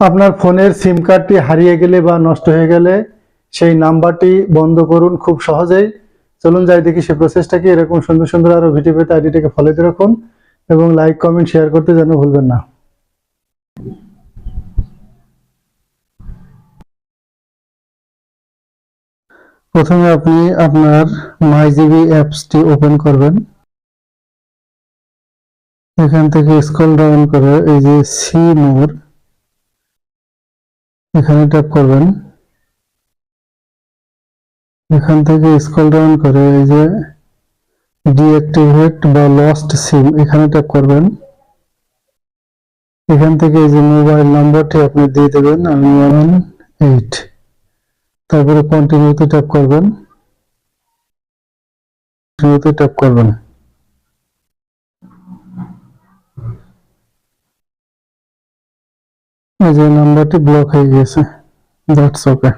আপনার ফোনের সিম কার্ডটি হারিয়ে গেলে বা নষ্ট হয়ে গেলে সেই নাম্বারটি বন্ধ করুন খুব সহজেই। চলুন যাই দেখি সেই প্রসেসটা কি, এরকম সুন্দর সুন্দর আরও ভিডিও পেতে আইডিটাকে ফলো দিয়ে রাখুন এবং লাইক কমেন্ট শেয়ার করতে যেন ভুলবেন না। প্রথমে আপনি আপনার মাইজিবি অ্যাপসটি ওপেন করবেন। এখান থেকে স্ক্রল ডাউন করে এই যে সি মোর এখানে ট্যাপ করবেন। এখান থেকে স্কল ডাউন করে এই যে ডিঅ্যাক্টিভেট বা লস্ট সিম এখানে ট্যাপ করবেন। এখান থেকে এই যে মোবাইল নাম্বারটি আপনি দিয়ে দেবেন, আমি ওয়ান এইট তারপরে কন্টিনিউতে ট্যাপ করবেন। কন্টিনিউতে ট্যাপ করবেন। এই যে নাম্বারটি ব্লক হয়ে গেছে দ্যাটস ওকে